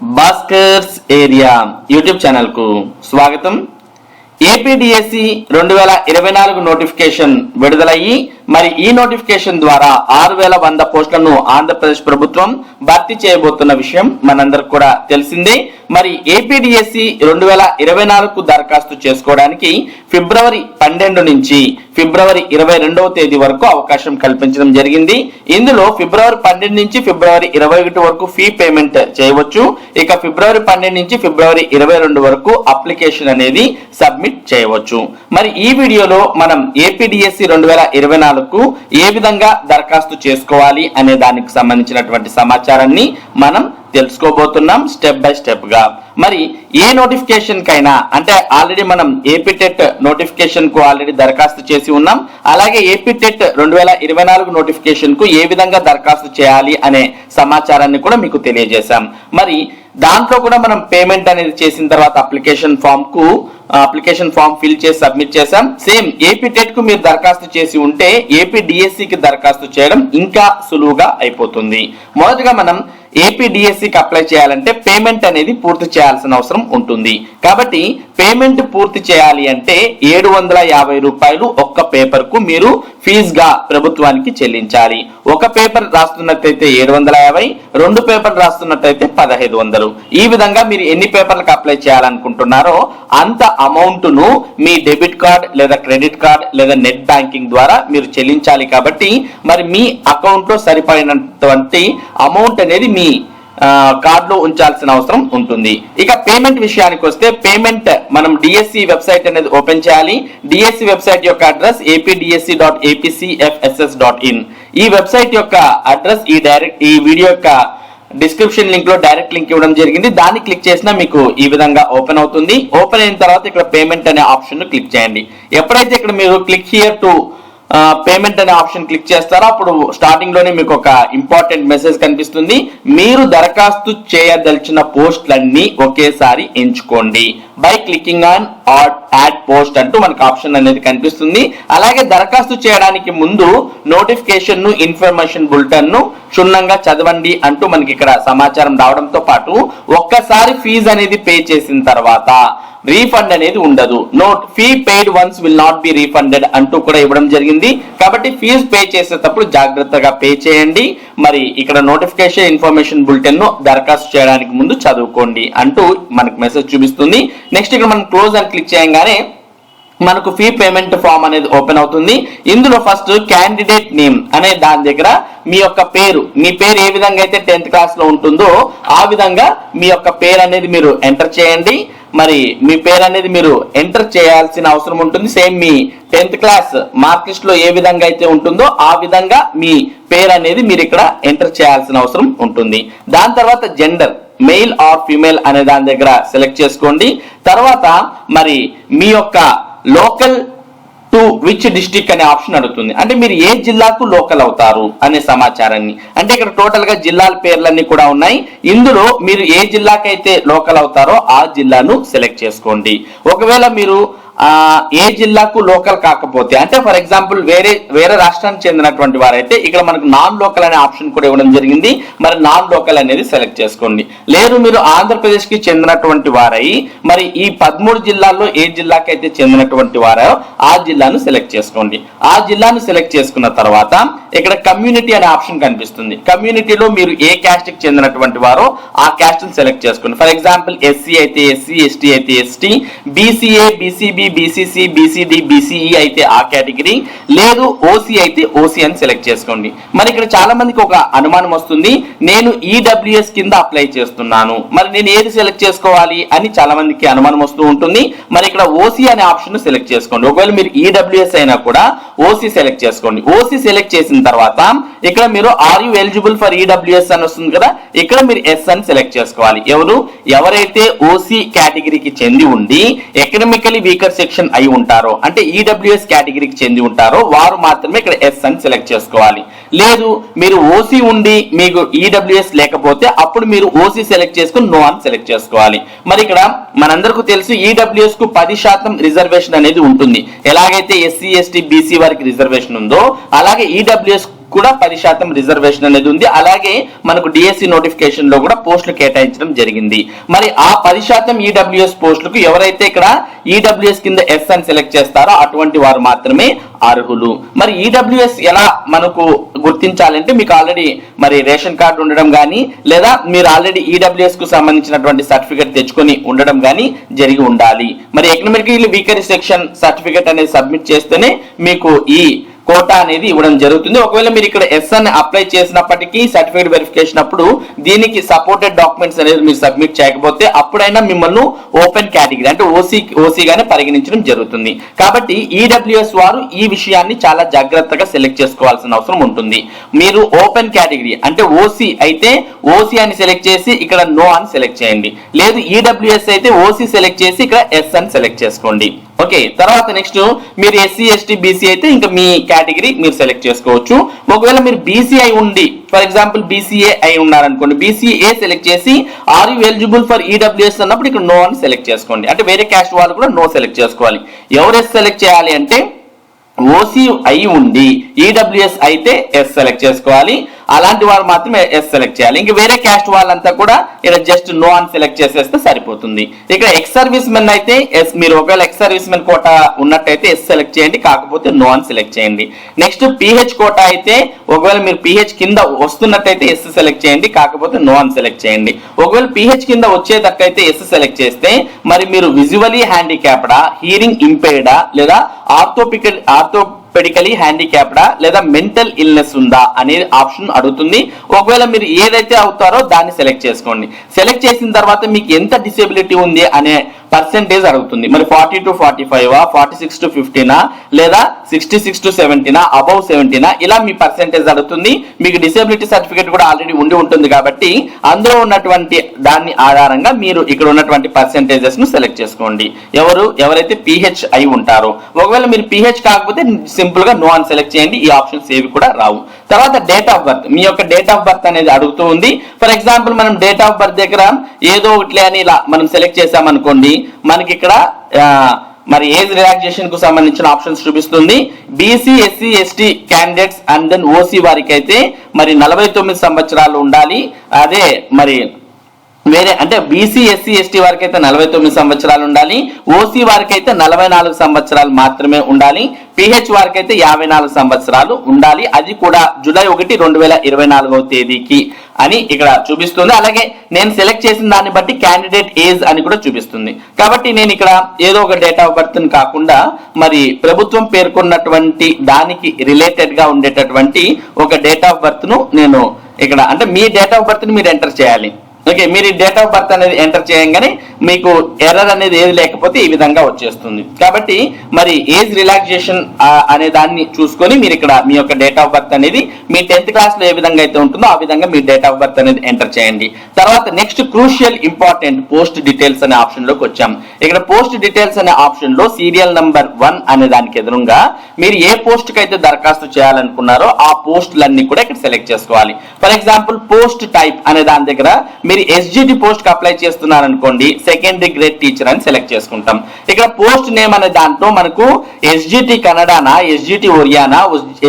Bhaskar's area YouTube ఛానల్కు స్వాగతం. APDSC రెండు వేల ఇరవై నాలుగు నోటిఫికేషన్ విడుదలయ్యి మరి ఈ నోటిఫికేషన్ ద్వారా ఆరు వేల వంద పోస్టులను ఆంధ్రప్రదేశ్ ప్రభుత్వం భర్తీ చేయబోతున్న విషయం మనందరికి కూడా తెలిసిందే. మరి ఏపీడిఎస్సి రెండు వేల ఇరవై నాలుగు దరఖాస్తు చేసుకోవడానికి ఫిబ్రవరి పన్నెండు నుంచి ఫిబ్రవరి ఇరవై రెండవ తేదీ వరకు అవకాశం కల్పించడం జరిగింది. ఇందులో ఫిబ్రవరి పన్నెండు నుంచి ఫిబ్రవరి ఇరవై ఒకటి వరకు ఫీ పేమెంట్ చేయవచ్చు. ఇక ఫిబ్రవరి పన్నెండు నుంచి ఫిబ్రవరి ఇరవై రెండు వరకు అప్లికేషన్ అనేది సబ్మిట్ చేయవచ్చు. మరి ఈ వీడియోలో మనం ఏపీడిఎస్సి రెండు వేల ఇరవై నాలుగు ఏ విధంగా దరఖాస్తు చేసుకోవాలి అనే దానికి సంబంధించినటువంటి సమాచారాన్ని మనం తెలుసుకోబోతున్నాం స్టెప్ బై స్టెప్గా. మరి ఏ నోటిఫికేషన్ కైనా అంటే ఆల్రెడీ మనం ఏపీ టెట్ నోటిఫికేషన్కు ఆల్రెడీ దరఖాస్తు చేసి ఉన్నాం. అలాగే ఏపీ టెట్ రెండు వేల ఇరవై నాలుగు నోటిఫికేషన్కు ఏ విధంగా దరఖాస్తు చేయాలి అనే సమాచారాన్ని కూడా మీకు తెలియజేశాం. మరి దాంట్లో కూడా మనం పేమెంట్ అనేది చేసిన తర్వాత అప్లికేషన్ ఫామ్కు అప్లికేషన్ ఫామ్ ఫిల్ చేసి సబ్మిట్ చేసాం సేమ్ ఏపీ టెట్కు మీరు దరఖాస్తు చేసి ఉంటే ఏపీ డిఎస్సి కి దరఖాస్తు చేయడం ఇంకా సులువుగా అయిపోతుంది. మొదటగా మనం ఏపీ డిఎస్సికి అప్లై చేయాలంటే పేమెంట్ అనేది పూర్తి చేయాల్సిన అవసరం ఉంటుంది. కాబట్టి పేమెంట్ పూర్తి చేయాలి అంటే ఏడు వందల యాభై రూపాయలు ఒక్క పేపర్కు మీరు ఫీజుగా ప్రభుత్వానికి చెల్లించాలి. ఒక పేపర్ రాస్తున్నట్టయితే ఏడు వందల యాభై రెండు పేపర్లు రాస్తున్నట్టయితే పదహైదు వందలు. ఈ విధంగా మీరు ఎన్ని పేపర్లకు అప్లై చేయాలనుకుంటున్నారో అంత అమౌంట్ను మీ డెబిట్ కార్డ్ లేదా క్రెడిట్ కార్డ్ లేదా నెట్ బ్యాంకింగ్ ద్వారా మీరు చెల్లించాలి కాబట్టి మరి మీ అకౌంట్లో సరిపడినటువంటి అమౌంట్ అనేది మీ కార్డులో ఉంచాల్సిన అవసరం ఉంటుంది. ఇక పేమెంట్ విషయానికి వస్తే పేమెంట్ మనం డిఎస్సి వెబ్సైట్ అనేది ఓపెన్ చేయాలి. డిఎస్సి వెబ్సైట్ యొక్క address APDSC dot APCFSS dot in ఈ వెబ్సైట్ యొక్క అడ్రస్ ఈ డైరెక్ట్ ఈ వీడియో యొక్క డిస్క్రిప్షన్ లింక్లో డైరెక్ట్ లింక్ ఇవ్వడం జరిగింది. దాన్ని క్లిక్ చేసినా మీకు ఈ విధంగా ఓపెన్ అవుతుంది. ఓపెన్ అయిన తర్వాత ఇక్కడ పేమెంట్ అనే ఆప్షన్ క్లిక్ చేయండి. ఎప్పుడైతే ఇక్కడ మీరు క్లిక్ హియర్ టు పేమెంట్ అనే ఆప్షన్ క్లిక్ చేస్తారో? అప్పుడు స్టార్టింగ్లోనే మీకు ఒక ఇంపార్టెంట్ మెసేజ్ కనిపిస్తుంది. మీరు దరఖాస్తు చేయదలిచిన పోస్టులన్నీ ఒకేసారి ఎంచుకోండి. By clicking on add post అంటూ మనకు ఆప్షన్ అనేది కనిపిస్తుంది. అలాగే దరఖాస్తు చేయడానికి ముందు నోటిఫికేషన్ను ఇన్ఫర్మేషన్ బులెటిన్ను క్షుణ్ణంగా చదవండి అంటూ మనకి ఇక్కడ సమాచారం రావడంతో పాటు ఒక్కసారి ఫీజు అనేది పే చేసిన తర్వాత రీఫండ్ అనేది ఉండదు. Note fee paid once will not be refunded అంటూ కూడా ఇవ్వడం జరిగింది. కాబట్టి ఫీజు పే చేసేటప్పుడు జాగ్రత్తగా పే చేయండి. మరి ఇక్కడ నోటిఫికేషన్ ఇన్ఫర్మేషన్ బులెటిన్ను దరఖాస్తు చేయడానికి ముందు చదువుకోండి అంటూ మనకు మెసేజ్ చూపిస్తుంది. నెక్స్ట్ ఇక్కడ మనం క్లోజ్ అని క్లిక్ చేయగానే మనకు ఫీ పేమెంట్ ఫామ్ అనేది ఓపెన్ అవుతుంది. ఇందులో ఫస్ట్ క్యాండిడేట్ నేమ్ అనే దాని దగ్గర మీ యొక్క పేరు మీ పేరు ఏ విధంగా అయితే టెన్త్ క్లాస్లో ఉంటుందో ఆ విధంగా మీ యొక్క పేరు అనేది మీరు ఎంటర్ చేయండి. మరి మీ పేరు అనేది మీరు ఎంటర్ చేయాల్సిన అవసరం ఉంటుంది. సేమ్ మీ టెన్త్ క్లాస్ మార్క్ లిస్ట్లో ఏ విధంగా అయితే ఉంటుందో ఆ విధంగా మీ పేరు అనేది మీరు ఇక్కడ ఎంటర్ చేయాల్సిన అవసరం ఉంటుంది. దాని తర్వాత జెండర్ మెయిల్ ఆర్ ఫీమేల్ అనే దాని దగ్గర సెలెక్ట్ చేసుకోండి. తర్వాత మరి మీ యొక్క లోకల్ టు విచ్ డిస్టిక్ అనే ఆప్షన్ అడుగుతుంది. అంటే మీరు ఏ జిల్లాకు లోకల్ అవుతారు అనే సమాచారాన్ని. అంటే ఇక్కడ టోటల్గా జిల్లాల పేర్లన్నీ కూడా ఉన్నాయి. ఇందులో మీరు ఏ జిల్లాకైతే లోకల్ అవుతారో ఆ జిల్లాను సెలెక్ట్ చేసుకోండి. ఒకవేళ మీరు ఏ జిల్లాకు లోకల్ కాకపోతే అంటే ఫర్ ఎగ్జాంపుల్ వేరే వేరే రాష్ట్రానికి చెందినటువంటి వారైతే ఇక్కడ మనకు నాన్ లోకల్ అనే ఆప్షన్ కూడా ఇవ్వడం జరిగింది. మరి నాన్ లోకల్ అనేది సెలెక్ట్ చేసుకోండి. లేదు మీరు ఆంధ్రప్రదేశ్కి చెందినటువంటి వారై మరి ఈ పదమూడు జిల్లాల్లో ఏ జిల్లాకి అయితే చెందినటువంటి వారో ఆ జిల్లాను సెలెక్ట్ చేసుకోండి. ఆ జిల్లాను సెలెక్ట్ చేసుకున్న తర్వాత ఇక్కడ కమ్యూనిటీ అనే ఆప్షన్ కనిపిస్తుంది. కమ్యూనిటీలో మీరు ఏ క్యాస్ట్కి చెందినటువంటి వారో ఆ క్యాస్ట్ సెలెక్ట్ చేసుకోండి. ఫర్ ఎగ్జాంపుల్ ఎస్సీ అయితే ఎస్సీ ఎస్టీ అయితే ST BCA BCB BCC BCD BCE అయితే ఆ కేటగిరీ లేదు ఓసీ అయితే ఓసీ అని సెలెక్ట్ చేసుకోండి. మరి ఇక్కడ చాలా మందికి ఒక అనుమానం వస్తుంది. నేను ఈడబ్ల్యూఎస్ కింద అప్లై చేస్తున్నాను. మరి నేను ఏది సెలెక్ట్ చేసుకోవాలి అని చాలా మందికి అనుమానం వస్తూ ఉంటుంది. మరి ఇక్కడ ఓసీ అనే ఆప్షన్ సెలెక్ట్ చేసుకోండి. ఒకవేళ మీరు ఈడబ్ల్యూఎస్ అయినా కూడా ఓసీ సెలెక్ట్ చేసుకోండి. ఓసీ సెలెక్ట్ చేసిన తర్వాత ఇక్కడ మీరు are you eligible for EWS అని వస్తుంది కదా? ఇక్కడ మీరు ఎస్ అని సెలెక్ట్ చేసుకోవాలి. ఎవరు? ఎవరైతే ఓసీ కేటగిరీకి చెంది ఉండి ఎకనమికలీ వీకర్ సెక్షన్ అయి ఉంటారో అంటే ఈడబ్ల్యూఎస్ కేటగిరీకి చెంది ఉంటారో వారు మాత్రమే ఇక్కడ ఎస్ అని సెలెక్ట్ చేసుకోవాలి. లేదు మీరు ఓసీ ఉండి మీకు ఈడబ్ల్యూఎస్ లేకపోతే అప్పుడు మీరు ఓసీ సెలెక్ట్ చేసుకుని నో అని సెలెక్ట్ చేసుకోవాలి. మరి ఇక్కడ మనందరికీ తెలుసు ఈడబ్ల్యూఎస్కు పది శాతం రిజర్వేషన్ అనేది ఉంటుంది. ఎలాగైతే ఎస్సీ ఎస్టీ బీసీ వారికి రిజర్వేషన్ ఉందో అలాగే ఈడబ్ల్యూఎస్ కూడా పది శాతం రిజర్వేషన్ అనేది ఉంది. అలాగే మనకు డిఎస్సి నోటిఫికేషన్లో కూడా పోస్టులు కేటాయించడం జరిగింది. మరి ఆ పది శాతం ఈడబ్ల్యూఎస్ పోస్టులకు ఎవరైతే ఇక్కడ ఈడబ్ల్యూఎస్ కింద ఎస్ అని సెలెక్ట్ చేస్తారో అటువంటి వారు మాత్రమే అర్హులు. మరి ఈడబ్ల్యూఎస్ ఎలా మనకు గుర్తించాలంటే మీకు ఆల్రెడీ మరి రేషన్ కార్డు ఉండడం కానీ లేదా మీరు ఆల్రెడీ ఈడబ్ల్యూఎస్కు సంబంధించినటువంటి సర్టిఫికేట్ తెచ్చుకొని ఉండడం కానీ జరిగి ఉండాలి. మరి ఎకనామికలీ వీకర్ సెక్షన్ సర్టిఫికేట్ అనేది సబ్మిట్ చేస్తేనే మీకు ఈ కోటా అనేది ఇవ్వడం జరుగుతుంది. ఒకవేళ మీరు ఇక్కడ ఎస్ అని అప్లై చేసినప్పటికీ సర్టిఫికేట్ వెరిఫికేషన్ అప్పుడు దీనికి సపోర్టెడ్ డాక్యుమెంట్స్ అనేది మీరు సబ్మిట్ చేయకపోతే అప్పుడైనా మిమ్మల్ని ఓపెన్ కేటగిరీ అంటే ఓసీ ఓసీగానే పరిగణించడం జరుగుతుంది. కాబట్టి ఈడబ్ల్యూఎస్ వారు ఈ విషయాన్ని చాలా జాగ్రత్తగా సెలెక్ట్ చేసుకోవాల్సిన అవసరం ఉంటుంది. మీరు ఓపెన్ కేటగిరీ అంటే ఓసీ అయితే ఓసీ అని సెలెక్ట్ చేసి ఇక్కడ నో అని సెలెక్ట్ చేయండి. లేదు ఈడబ్ల్యూఎస్ అయితే ఓసీ సెలెక్ట్ చేసి ఇక్కడ ఎస్ అని సెలెక్ట్ చేసుకోండి. ఓకే తర్వాత నెక్స్ట్ మీరు ఎస్సీ ఎస్టీ బీసీ అయితే ఇంకా మీ కేటగిరీ మీరు సెలెక్ట్ చేసుకోవచ్చు. ఒకవేళ మీరు బీసీ అయి ఉండి ఫర్ ఎగ్జాంపుల్ బీసీఏ అయి ఉన్నారనుకోండి బీసీఏ సెలెక్ట్ చేసి are you eligible for EWS అన్నప్పుడు ఇక్కడ నో అని సెలెక్ట్ చేసుకోండి. అంటే వేరే క్యాస్ట్ వాళ్ళు కూడా నో సెలెక్ట్ చేసుకోవాలి. ఎవరెస్ సెలెక్ట్ చేయాలి అంటే ఓసీ అయి ఉండి ఈడబ్ల్యూఎస్ అయితే ఎస్ సెలెక్ట్ చేసుకోవాలి. అలాంటి వారు మాత్రమే ఎస్ సెలెక్ట్ చేయాలి. ఇంక వేరే క్యాస్ట్ వాళ్ళంతా కూడా ఇక్కడ జస్ట్ నో అని సెలెక్ట్ చేసేస్తే సరిపోతుంది. ఇక్కడ ఎక్స్ సర్వీస్ మెన్ అయితే ఎస్ మీరు ఒకవేళ ఎక్స్ సర్వీస్ మెన్ కోట ఉన్నట్టయితే ఎస్ సెలెక్ట్ చేయండి. కాకపోతే నో అని సెలెక్ట్ చేయండి. నెక్స్ట్ పిహెచ్ కోట అయితే ఒకవేళ మీరు పిహెచ్ కింద వస్తున్నట్టయితే ఎస్ సెలెక్ట్ చేయండి. కాకపోతే నో అని సెలెక్ట్ చేయండి. ఒకవేళ పిహెచ్ కింద వచ్చేటట్టయితే ఎస్ సెలెక్ట్ చేస్తే మరి మీరు విజువలీ హ్యాండిక్యాప్డా హీరింగ్ ఇంపేర్డా లేదా ఆర్థోపిక ఆర్థో పెడికలీ హ్యాండిక్యాప్డా లేదా మెంటల్ ఇల్నెస్ ఉందా అనేది ఆప్షన్ అడుగుతుంది. ఒకవేళ మీరు ఏదైతే అవుతారో దాన్ని సెలెక్ట్ చేసుకోండి. సెలెక్ట్ చేసిన తర్వాత మీకు ఎంత డిసేబిలిటీ ఉంది అనే పర్సెంటేజ్ అడుగుతుంది. మరి forty to forty five forty six to ఫిఫ్టీనా లేదా సిక్స్టీ సిక్స్ టు సెవెంటీనా అబౌవ్ సెవెంటీనా ఇలా మీ పర్సెంటేజ్ అడుగుతుంది. మీకు డిసేబిలిటీ సర్టిఫికేట్ కూడా ఆల్రెడీ ఉండి ఉంటుంది కాబట్టి అందులో ఉన్నటువంటి దాన్ని ఆధారంగా మీరు ఇక్కడ ఉన్నటువంటి పర్సెంటేజెస్ను సెలెక్ట్ చేసుకోండి. ఎవరు ఎవరైతే పిహెచ్ అయి ఉంటారో. ఒకవేళ మీరు పిహెచ్ కాకపోతే సింపుల్గా నో అని సెలెక్ట్ చేయండి. ఈ ఆప్షన్స్ ఏవి కూడా రావు. తర్వాత డేట్ ఆఫ్ బర్త్ మీ యొక్క డేట్ ఆఫ్ బర్త్ అనేది అడుగుతూ ఉంది. ఫర్ ఎగ్జాంపుల్ మనం డేట్ ఆఫ్ బర్త్ దగ్గర ఏదో ఒకటి అని ఇలా మనం సెలెక్ట్ చేసామనుకోండి మనకి ఇక్కడ మరి ఏజ్ రిలాక్సేషన్కు సంబంధించిన ఆప్షన్స్ చూపిస్తుంది. BC SC ST candidates and then OC వారికి అయితే మరి నలభై తొమ్మిది సంవత్సరాలు ఉండాలి. అదే మరి వేరే అంటే బీసీ ఎస్సీ ఎస్టీ వారికి అయితే నలభై తొమ్మిది సంవత్సరాలు ఉండాలి. ఓసీ వారికి అయితే నలభై నాలుగు సంవత్సరాలు మాత్రమే ఉండాలి. పిహెచ్ వారికి అయితే యాభై నాలుగు సంవత్సరాలు ఉండాలి. అది కూడా జూలై ఒకటి రెండు వేల ఇరవై నాలుగవ తేదీకి అని ఇక్కడ చూపిస్తుంది. అలాగే నేను సెలెక్ట్ చేసిన దాన్ని బట్టి క్యాండిడేట్ ఏజ్ అని కూడా చూపిస్తుంది. కాబట్టి నేను ఇక్కడ ఏదో ఒక డేట్ ఆఫ్ బర్త్ కాకుండా మరి ప్రభుత్వం పేర్కొన్నటువంటి దానికి రిలేటెడ్గా ఉండేటటువంటి ఒక డేట్ ఆఫ్ బర్త్ను నేను ఇక్కడ అంటే మీ డేట్ ఆఫ్ బర్త్ని మీరు ఎంటర్ చేయాలి. ఓకే మీరు డేట్ ఆఫ్ బర్త్ అనేది ఎంటర్ చేయగానే మీకు ఎర్రర్ అనేది ఏది లేకపోతే ఈ విధంగా వచ్చేస్తుంది. కాబట్టి మరి ఏజ్ రిలాక్సేషన్ అనే దాన్ని చూసుకొని మీరు ఇక్కడ మీ యొక్క డేట్ ఆఫ్ బర్త్ అనేది మీ టెన్త్ క్లాస్లో ఏ విధంగా అయితే ఉంటుందో ఆ విధంగా మీ డేట్ ఆఫ్ బర్త్ అనేది ఎంటర్ చేయండి. తర్వాత next crucial important post details అనే ఆప్షన్లోకి వచ్చాం. ఇక్కడ పోస్ట్ డీటెయిల్స్ అనే ఆప్షన్లో సీరియల్ నంబర్ వన్ అనే దానికి ఎదురుగా మీరు ఏ పోస్ట్కి అయితే దరఖాస్తు చేయాలనుకున్నారో ఆ పోస్టులన్నీ కూడా ఇక్కడ సెలెక్ట్ చేసుకోవాలి. ఫర్ ఎగ్జాంపుల్ పోస్ట్ టైప్ అనే దాని దగ్గర మీరు ఎస్జిటి పోస్ట్కి అప్లై చేస్తున్నారనుకోండి సెకండరీ గ్రేడ్ టీచర్ అని సెలెక్ట్ చేసుకుంటాం. ఇక్కడ పోస్ట్ నేమ్ అనే దాంట్లో మనకు ఎస్జిటి కన్నడనా ఎస్జిటి ఒరియానా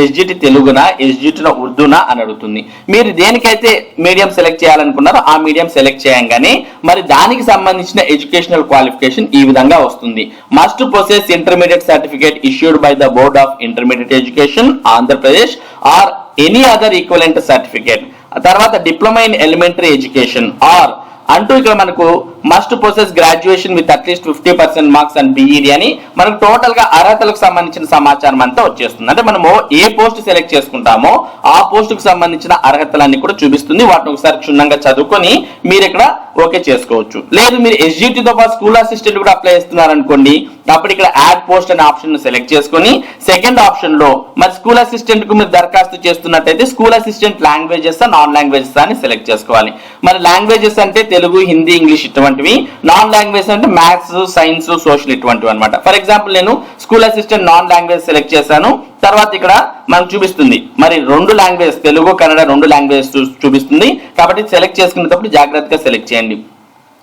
ఎస్జిటి తెలుగునా ఎస్జిటి ఉర్దూనా అని అడుగుతుంది. మీరు దేనికైతే మీడియం సెలెక్ట్ చేయాలనుకున్నారో ఆ మీడియం సెలెక్ట్ చేయంగానే మరి దానికి సంబంధించిన ఎడ్యుకేషనల్ క్వాలిఫికేషన్ ఈ విధంగా వస్తుంది. Must possess intermediate certificate issued by the board of intermediate education Andhra Pradesh or any other equivalent certificate తర్వాత diploma in elementary education or అంటూ ఇక్కడ మనకు must possess graduation with at least fifty percent marks and B Ed అని మనకు టోటల్గా అర్హతలకు సంబంధించిన సమాచారం అంతా వచ్చేస్తుంది. అంటే మనము ఏ పోస్ట్ సెలెక్ట్ చేసుకుంటామో ఆ పోస్ట్కు సంబంధించిన అర్హతలన్నీ కూడా చూపిస్తుంది. వాటిని ఒకసారి క్షుణ్ణంగా చదువుకొని మీరు ఇక్కడ ఓకే చేసుకోవచ్చు. లేదు మీరు SGT తో పాటు స్కూల్ అసిస్టెంట్ కూడా అప్లై చేస్తున్నారు అనుకోండి అప్పుడు ఇక్కడ యాడ్ పోస్ట్ అనే ఆప్షన్ సెలెక్ట్ చేసుకొని సెకండ్ ఆప్షన్లో మరి స్కూల్ అసిస్టెంట్కు మీరు దరఖాస్తు చేస్తున్నట్టయితే school assistant languages non languages అని సెలెక్ట్ చేసుకోవాలి. మరి లాంగ్వేజెస్ అంటే తెలుగు హిందీ ఇంగ్లీష్ ఇటువంటివి. నాన్ లాంగ్వేజ్ అంటే మ్యాథ్స్ సైన్స్ సోషల్ ఇటువంటివి అనమాట ఫర్ ఎగ్జాంపుల్ నేను school assistant non language select చేశాను. తర్వాత ఇక్కడ మనకు చూపిస్తుంది. మరి రెండు లాంగ్వేజ్ తెలుగు కన్నడ రెండు లాంగ్వేజ్ చూపిస్తుంది. కాబట్టి సెలెక్ట్ చేసుకునేటప్పుడు జాగ్రత్తగా సెలెక్ట్ చేయండి.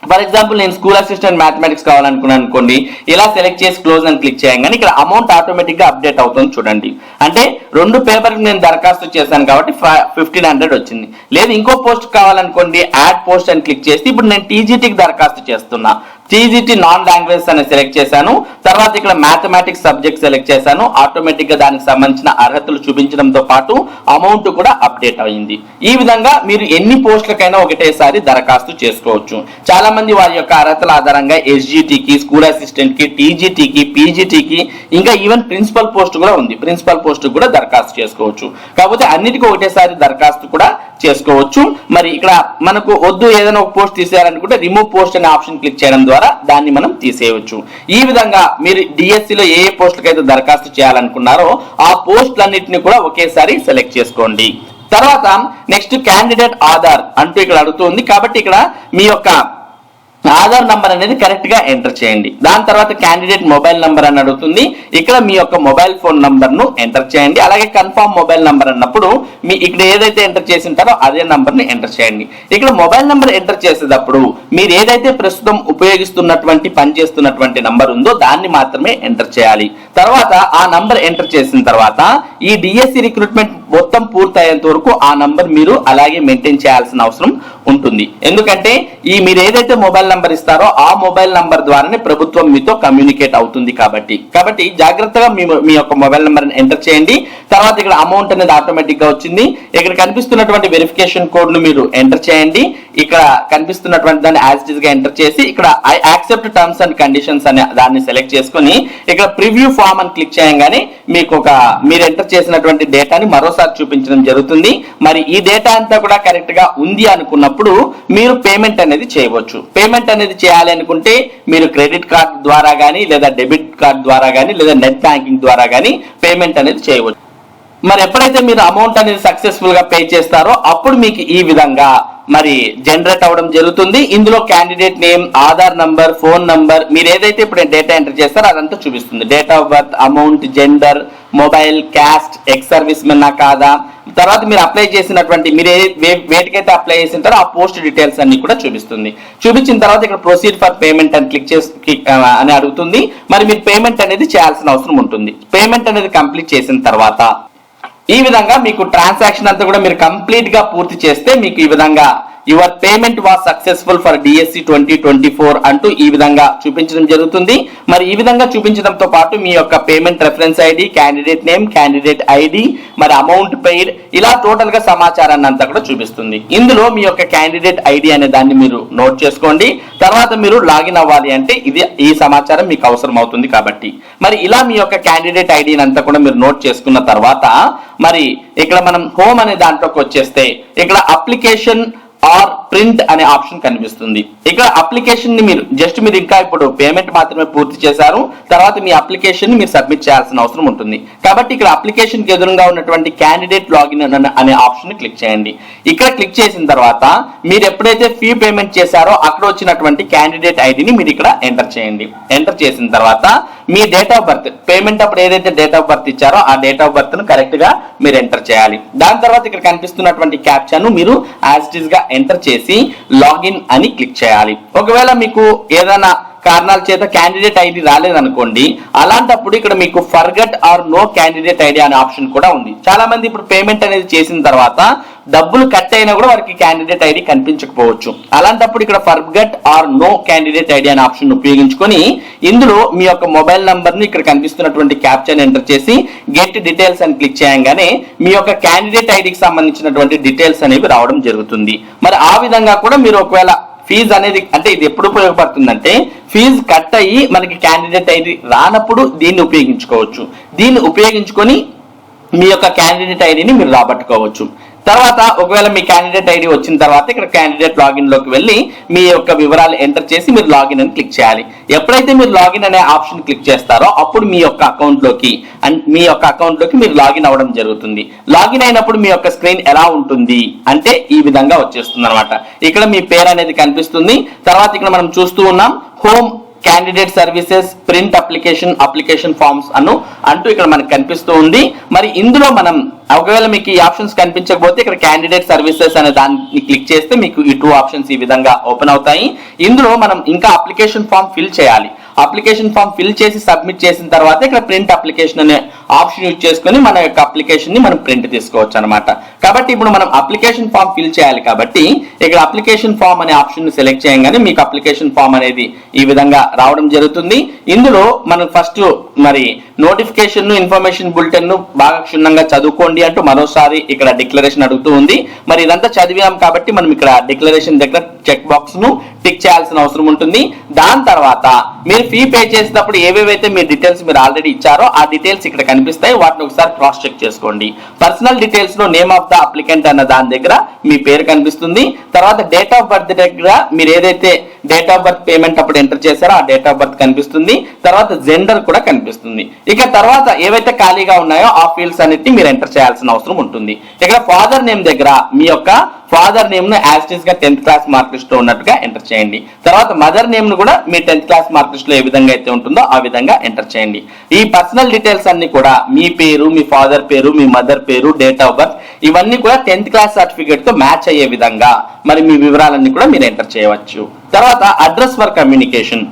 ఫర్ ఎగ్జాంపుల్ నేను స్కూల్ అసిస్టెంట్ మ్యాథమెటిక్స్ కావాలనుకున్నాను అనుకోండి ఇలా సెలెక్ట్ చేసి క్లోజ్ అని క్లిక్ చేయగానే ఇక్కడ అమౌంట్ ఆటోమేటిక్గా అప్డేట్ అవుతుంది చూడండి. అంటే రెండు పేపర్కి నేను దరఖాస్తు చేశాను కాబట్టి ఫిఫ్టీన్ హండ్రెడ్ వచ్చింది. లేదు ఇంకో పోస్ట్ కావాలనుకోండి యాడ్ పోస్ట్ అని క్లిక్ చేసి ఇప్పుడు నేను టీజీటీకి దరఖాస్తు చేస్తున్నా. టీజీటీ నాన్ లాంగ్వేజ్ అని సెలెక్ట్ చేశాను. తర్వాత ఇక్కడ మ్యాథమెటిక్స్ సబ్జెక్ట్ సెలెక్ట్ చేశాను. ఆటోమేటిక్గా దానికి సంబంధించిన అర్హతలు చూపించడంతో పాటు అమౌంట్ కూడా అప్డేట్ అయింది. ఈ విధంగా మీరు ఎన్ని పోస్టులకైనా ఒకటేసారి దరఖాస్తు చేసుకోవచ్చు. చాలా మంది వారి యొక్క అర్హతల ఆధారంగా ఎస్జిటికి స్కూల్ అసిస్టెంట్కి టీజీటీకి పీజీటీకి ఇంకా ఈవెన్ ప్రిన్సిపల్ పోస్ట్ కూడా ఉంది. ప్రిన్సిపల్ పోస్ట్ కూడా దరఖాస్తు చేసుకోవచ్చు. కాకపోతే అన్నిటికీ ఒకటేసారి దరఖాస్తు కూడా చేసుకోవచ్చు. మరి ఇక్కడ మనకు వద్దు ఏదైనా ఒక పోస్ట్ తీసేయాలనుకుంటే రిమూవ్ పోస్ట్ అనే ఆప్షన్ క్లిక్ చేయడం ద్వారా దాన్ని మనం తీసేయవచ్చు. ఈ విధంగా మీరు డిఎస్సిలో ఏ ఏ పోస్టులకైతే దరఖాస్తు చేయాలనుకున్నారో ఆ పోస్టులన్నింటినీ కూడా ఒకేసారి సెలెక్ట్ చేసుకోండి. తర్వాత నెక్స్ట్ క్యాండిడేట్ ఆధార్ అంటూ ఇక్కడ అడుగుతుంది కాబట్టి ఇక్కడ మీ యొక్క ఆధార్ నంబర్ అనేది కరెక్ట్గా ఎంటర్ చేయండి. దాని తర్వాత క్యాండిడేట్ మొబైల్ నంబర్ అని అడుగుతుంది. ఇక్కడ మీ యొక్క మొబైల్ ఫోన్ నంబర్ను ఎంటర్ చేయండి. అలాగే కన్ఫర్మ్ మొబైల్ నంబర్ అన్నప్పుడు మీ ఇక్కడ ఏదైతే ఎంటర్ చేసింటారో అదే నంబర్ని ఎంటర్ చేయండి. ఇక్కడ మొబైల్ నంబర్ ఎంటర్ చేసేటప్పుడు మీరు ఏదైతే ప్రస్తుతం ఉపయోగిస్తున్నటువంటి పనిచేస్తున్నటువంటి నంబర్ ఉందో దాన్ని మాత్రమే ఎంటర్ చేయాలి. తర్వాత ఆ నంబర్ ఎంటర్ చేసిన తర్వాత ఈ డిఎస్సి రిక్రూట్మెంట్ మొత్తం పూర్తయ్యేంత వరకు ఆ నంబర్ మీరు అలాగే మెయింటైన్ చేయాల్సిన అవసరం ఉంటుంది. ఎందుకంటే ఈ మీరు ఏదైతే మొబైల్ నంబర్ ఇస్తారో ఆ మొబైల్ నంబర్ ద్వారానే ప్రభుత్వం మీతో కమ్యూనికేట్ అవుతుంది కాబట్టి. కాబట్టి జాగ్రత్తగా మీ మీ యొక్క మొబైల్ నెంబర్ ఎంటర్ చేయండి. తర్వాత ఇక్కడ అమౌంట్ అనేది ఆటోమేటిక్గా వచ్చింది. ఇక్కడ కనిపిస్తున్నటువంటి వెరిఫికేషన్ కోడ్ను మీరు ఎంటర్ చేయండి. ఇక్కడ కనిపిస్తున్నటువంటి దాన్ని యాజ్ ఇట్గా ఎంటర్ చేసి ఇక్కడ I accept terms and conditions అనే దాన్ని సెలెక్ట్ చేసుకొని ఇక్కడ ప్రివ్యూ ఫామ్ అని క్లిక్ చేయగానే మీకు ఒక మీరు ఎంటర్ చేసినటువంటి డేటాని మరోసారి చూపించడం జరుగుతుంది. మరి ఈ డేటా అంతా కూడా కరెక్ట్గా ఉంది అనుకున్నప్పుడు మీరు పేమెంట్ అనేది చేయవచ్చు. పేమెంట్ అనేది చేయాలి అనుకుంటే మీరు క్రెడిట్ కార్డ్ ద్వారా కానీ లేదా డెబిట్ కార్డ్ ద్వారా కానీ లేదా నెట్ బ్యాంకింగ్ ద్వారా కానీ పేమెంట్ అనేది చేయవచ్చు. మరి ఎప్పుడైతే మీరు అమౌంట్ అనేది సక్సెస్ఫుల్గా పే చేస్తారో అప్పుడు మీకు ఈ విధంగా మరి జనరేట్ అవ్వడం జరుగుతుంది. ఇందులో candidate name Aadhaar number phone number మీరు ఏదైతే ఇప్పుడు డేటా ఎంటర్ చేస్తారో అదంతా చూపిస్తుంది. Date of birth amount gender mobile caste ex service మెన్నా కాదా? తర్వాత మీరు అప్లై చేసినటువంటి మీరు వేటికైతే అప్లై చేసి ఆ పోస్ట్ డీటెయిల్స్ అన్ని కూడా చూపిస్తుంది. చూపించిన తర్వాత ఇక్కడ ప్రొసీడ్ ఫర్ పేమెంట్ అని క్లిక్ చేసి క్లిక్, అని అడుగుతుంది. మరి మీరు పేమెంట్ అనేది చేయాల్సిన అవసరం ఉంటుంది. పేమెంట్ అనేది కంప్లీట్ చేసిన తర్వాత ఈ విధంగా మీకు ట్రాన్సాక్షన్ అంతా కూడా మీరు కంప్లీట్గా పూర్తి చేస్తే మీకు ఈ విధంగా your payment was successful for DSC twenty twenty four అంటూ ఈ విధంగా చూపించడం జరుగుతుంది. మరి ఈ విధంగా చూపించడంతో పాటు మీ యొక్క payment reference ID candidate name candidate ID మరి అమౌంట్ పెయిడ్ ఇలా టోటల్గా సమాచారాన్ని అంతా కూడా చూపిస్తుంది. ఇందులో మీ యొక్క క్యాండిడేట్ ఐడి అనే దాన్ని మీరు నోట్ చేసుకోండి. తర్వాత మీరు లాగిన్ అవ్వాలి అంటే ఇది ఈ సమాచారం మీకు అవసరం అవుతుంది కాబట్టి. మరి ఇలా మీ యొక్క క్యాండిడేట్ ఐడిని అంతా కూడా మీరు నోట్ చేసుకున్న తర్వాత మరి ఇక్కడ మనం హోమ్ అనే దాంట్లోకి వచ్చేస్తే ఇక్కడ అప్లికేషన్ ఆర్ ప్రింట్ అనే ఆప్షన్ కనిపిస్తుంది. ఇక్కడ అప్లికేషన్ని మీరు జస్ట్ మీరు ఇంకా ఇప్పుడు పేమెంట్ మాత్రమే పూర్తి చేశారు. తర్వాత మీ అప్లికేషన్ మీరు సబ్మిట్ చేయాల్సిన అవసరం ఉంటుంది. కాబట్టి ఇక్కడ అప్లికేషన్కి ఎదురుగా ఉన్నటువంటి క్యాండిడేట్ లాగిన్ అనే ఆప్షన్ క్లిక్ చేయండి. ఇక్కడ క్లిక్ చేసిన తర్వాత మీరు ఎప్పుడైతే ఫీ పేమెంట్ చేశారో అక్కడ వచ్చినటువంటి క్యాండిడేట్ ఐడిని మీరు ఇక్కడ ఎంటర్ చేయండి. ఎంటర్ చేసిన తర్వాత మీ డేట్ ఆఫ్ బర్త్ పేమెంట్ అప్పుడు ఏదైతే డేట్ ఆఫ్ బర్త్ ఇచ్చారో ఆ డేట్ ఆఫ్ బర్త్ను కరెక్ట్గా మీరు ఎంటర్ చేయాలి. దాని తర్వాత ఇక్కడ కనిపిస్తున్నటువంటి క్యాప్చాను మీరు యాజ్ ఇట్ ఈస్గా ఎంటర్ చేసి లాగిన్ అని క్లిక్ చేయాలి. ఒకవేళ మీకు ఏదైనా కారణాల చేత క్యాండిడేట్ ఐడి రాలేదనుకోండి అలాంటప్పుడు ఇక్కడ మీకు forgot or know candidate ID అనే ఆప్షన్ కూడా ఉంది. చాలా మంది ఇప్పుడు పేమెంట్ అనేది చేసిన తర్వాత డబ్బులు కట్ అయినా కూడా వారికి క్యాండిడేట్ ఐడి కనిపించకపోవచ్చు. అలాంటప్పుడు ఇక్కడ forgot or know candidate ID అనే ఆప్షన్ ఉపయోగించుకొని ఇందులో మీ యొక్క మొబైల్ నంబర్ని ఇక్కడ కనిపిస్తున్నటువంటి క్యాప్చర్ ఎంటర్ చేసి గెట్ డీటెయిల్స్ అని క్లిక్ చేయగానే మీ యొక్క క్యాండిడేట్ ఐడికి సంబంధించినటువంటి డీటెయిల్స్ అనేవి రావడం జరుగుతుంది. మరి ఆ విధంగా కూడా మీరు ఒకవేళ ఫీజు అనేది అంటే ఇది ఎప్పుడు ఉపయోగపడుతుందంటే ఫీజు కట్ అయ్యి మనకి క్యాండిడేట్ ఐడి రానప్పుడు దీన్ని ఉపయోగించుకోవచ్చు. దీన్ని ఉపయోగించుకొని మీ యొక్క క్యాండిడేట్ ఐడిని మీరు రాబట్టుకోవచ్చు. తర్వాత ఒకవేళ మీ క్యాండిడేట్ ఐడి వచ్చిన తర్వాత ఇక్కడ క్యాండిడేట్ లాగిన్లోకి వెళ్ళి మీ యొక్క వివరాలు ఎంటర్ చేసి మీరు లాగిన్ అని క్లిక్ చేయాలి. ఎప్పుడైతే మీరు లాగిన్ అనే ఆప్షన్ క్లిక్ చేస్తారో అప్పుడు మీ యొక్క అకౌంట్లోకి అండ్ మీ యొక్క అకౌంట్లోకి మీరు లాగిన్ అవ్వడం జరుగుతుంది. లాగిన్ అయినప్పుడు మీ యొక్క స్క్రీన్ ఎలా ఉంటుంది అంటే ఈ విధంగా వచ్చేస్తుంది అనమాట ఇక్కడ మీ పేరు అనేది కనిపిస్తుంది. తర్వాత ఇక్కడ మనం చూస్తూ ఉన్నాం home candidate services print application application forms అను అంటూ ఇక్కడ మనకు కనిపిస్తూ ఉంది. మరి ఇందులో మనం ఒకవేళ మీకు ఈ ఆప్షన్స్ కనిపించకపోతే ఇక్కడ క్యాండిడేట్ సర్వీసెస్ అనే దాన్ని క్లిక్ చేస్తే మీకు ఈ టూ ఆప్షన్స్ ఈ విధంగా ఓపెన్ అవుతాయి. ఇందులో మనం ఇంకా అప్లికేషన్ ఫామ్ ఫిల్ చేయాలి. అప్లికేషన్ ఫామ్ ఫిల్ చేసి సబ్మిట్ చేసిన తర్వాత ఇక్కడ ప్రింట్ అప్లికేషన్ అనే ఆప్షన్ యూజ్ చేసుకుని మన యొక్క అప్లికేషన్ని మనం ప్రింట్ తీసుకోవచ్చు అనమాట కాబట్టి ఇప్పుడు మనం అప్లికేషన్ ఫామ్ ఫిల్ చేయాలి కాబట్టి ఇక్కడ అప్లికేషన్ ఫామ్ అనే ఆప్షన్ సెలెక్ట్ చేయగానే మీకు అప్లికేషన్ ఫామ్ అనేది ఈ విధంగా రావడం జరుగుతుంది. ఇందులో మనం ఫస్ట్ మరి నోటిఫికేషన్ ఇన్ఫర్మేషన్ బులెటిన్ను బాగా క్షుణ్ణంగా చదువుకోండి అంటూ మరోసారి ఇక్కడ డిక్లరేషన్ అడుగుతూ ఉంది. మరి ఇదంతా చదివాం కాబట్టి మనం ఇక్కడ డిక్లరేషన్ దగ్గర చెక్ బాక్స్ను టిక్ చేయాల్సిన అవసరం ఉంటుంది. దాని తర్వాత మీరు ఫీ పే చేసినప్పుడు ఏవేవైతే మీ డీటెయిల్స్ మీరు ఆల్రెడీ ఇచ్చారో ఆ డీటెయిల్స్ ఇక్కడ కనిపిస్తాయి. వాటిని ఒకసారి క్రాస్ చెక్ చేసుకోండి. పర్సనల్ డీటెయిల్స్లో నేమ్ ఆఫ్ ద అప్లికెంట్ అన్న దాని దగ్గర మీ పేరు కనిపిస్తుంది. తర్వాత డేట్ ఆఫ్ బర్త్ దగ్గర మీరు ఏదైతే డేట్ ఆఫ్ బర్త్ పేమెంట్ అప్పుడు ఎంటర్ చేశారో ఆ డేట్ ఆఫ్ బర్త్ కనిపిస్తుంది. తర్వాత జెండర్ కూడా కనిపిస్తుంది. ఇక తర్వాత ఏవైతే ఖాళీగా ఉన్నాయో ఆ ఫీల్డ్స్ అన్నిటిని మీరు ఎంటర్ చేయాల్సిన అవసరం ఉంటుంది. ఇక్కడ ఫాదర్ నేమ్ దగ్గర మీ యొక్క ఫాదర్ నేమ్ను యాజ్గా టెన్త్ క్లాస్ మార్క్ లిస్ట్లో ఉన్నట్టుగా ఎంటర్ చేయండి. తర్వాత మదర్ నేమ్ను కూడా మీ టెన్త్ క్లాస్ మార్క్ లిస్ట్లో ఏ విధంగా అయితే ఉంటుందో ఆ విధంగా ఎంటర్ చేయండి. ఈ పర్సనల్ డీటెయిల్స్ అన్ని కూడా మీ పేరు మీ ఫాదర్ పేరు మీ మదర్ పేరు డేట్ ఆఫ్ బర్త్ ఇవన్నీ కూడా టెన్త్ క్లాస్ సర్టిఫికేట్తో మ్యాచ్ అయ్యే విధంగా మరి మీ వివరాలన్నీ కూడా మీరు ఎంటర్ చేయవచ్చు. తర్వాత address for communication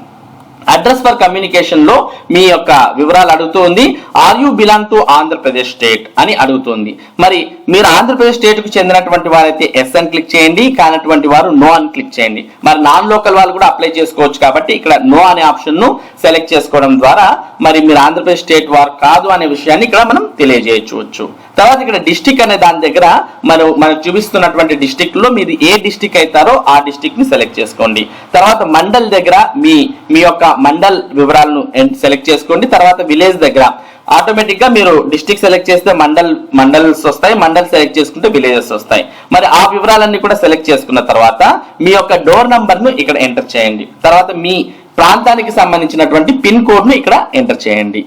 address for కమ్యూనికేషన్లో మీ యొక్క వివరాలు అడుగుతుంది. Are you belong to Andhra Pradesh state అని అడుగుతుంది. మరి మీరు ఆంధ్రప్రదేశ్ స్టేట్కు చెందినటువంటి వారైతే ఎస్ అని క్లిక్ చేయండి. కానటువంటి వారు నో అని క్లిక్ చేయండి. మరి నాన్ లోకల్ వాళ్ళు కూడా అప్లై చేసుకోవచ్చు కాబట్టి ఇక్కడ నో అనే ఆప్షన్ను సెలెక్ట్ చేసుకోవడం ద్వారా మరి మీరు ఆంధ్రప్రదేశ్ స్టేట్ వారు కాదు అనే విషయాన్ని ఇక్కడ మనం తెలియజేయచ్చు తర్వాత ఇక్కడ డిస్టిక్ అనే దాని దగ్గర మనం మనకు చూపిస్తున్నటువంటి డిస్టిక్లో మీరు ఏ డిస్టిక్ అవుతారో ఆ డిస్టిక్ని సెలెక్ట్ చేసుకోండి. తర్వాత మండల్ దగ్గర మీ మీ యొక్క మండల్ వివరాలను సెలెక్ట్ చేసుకోండి. తర్వాత విలేజ్ దగ్గర ఆటోమేటిక్గా మీరు డిస్టిక్ సెలెక్ట్ చేస్తే మండల్ మండల్స్ వస్తాయి. మండల్ సెలెక్ట్ చేసుకుంటే విలేజెస్ వస్తాయి. మరి ఆ వివరాలన్నీ కూడా సెలెక్ట్ చేసుకున్న తర్వాత మీ యొక్క డోర్ నంబర్ను ఇక్కడ ఎంటర్ చేయండి. తర్వాత మీ ప్రాంతానికి సంబంధించినటువంటి పిన్ కోడ్ను ఇక్కడ ఎంటర్ చేయండి.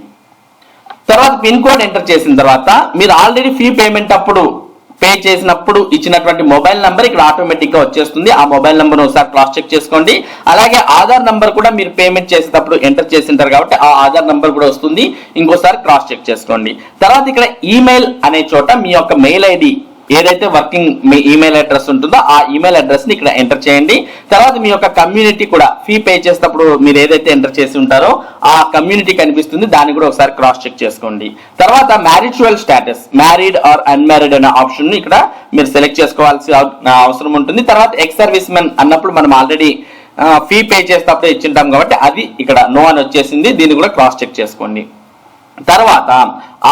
తర్వాత పిన్ కోడ్ ఎంటర్ చేసిన తర్వాత మీరు ఆల్రెడీ ఫీ పేమెంట్ అప్పుడు పే చేసినప్పుడు ఇచ్చినటువంటి మొబైల్ నంబర్ ఇక్కడ ఆటోమేటిక్గా వచ్చేస్తుంది. ఆ మొబైల్ నంబర్ ఒకసారి క్రాస్ చెక్ చేసుకోండి. అలాగే ఆధార్ నంబర్ కూడా మీరు పేమెంట్ చేసేటప్పుడు ఎంటర్ చేసింటారు కాబట్టి ఆ ఆధార్ నంబర్ కూడా వస్తుంది. ఇంకోసారి క్రాస్ చెక్ చేసుకోండి. తర్వాత ఇక్కడ ఈమెయిల్ అనే చోట మీ యొక్క మెయిల్ ఐడి ఏదైతే వర్కింగ్ మీ ఈమెయిల్ అడ్రస్ ఉంటుందో ఆ ఈమెయిల్ అడ్రస్ని ఇక్కడ ఎంటర్ చేయండి. తర్వాత మీ యొక్క కమ్యూనిటీ కూడా ఫీ పే చేసేటప్పుడు మీరు ఏదైతే ఎంటర్ చేసి ఉంటారో ఆ కమ్యూనిటీ కనిపిస్తుంది. దాన్ని కూడా ఒకసారి క్రాస్ చెక్ చేసుకోండి. తర్వాత marital status married or unmarried అనే ఆప్షన్ని ఇక్కడ మీరు సెలెక్ట్ చేసుకోవాల్సి అవసరం ఉంటుంది. తర్వాత ఎక్స్ సర్వీస్ మెన్ అన్నప్పుడు మనం ఆల్రెడీ ఫీ పే చేసేటప్పుడు ఇచ్చింటాం కాబట్టి అది ఇక్కడ నో అని వచ్చేసింది. దీన్ని కూడా క్రాస్ చెక్ చేసుకోండి. తర్వాత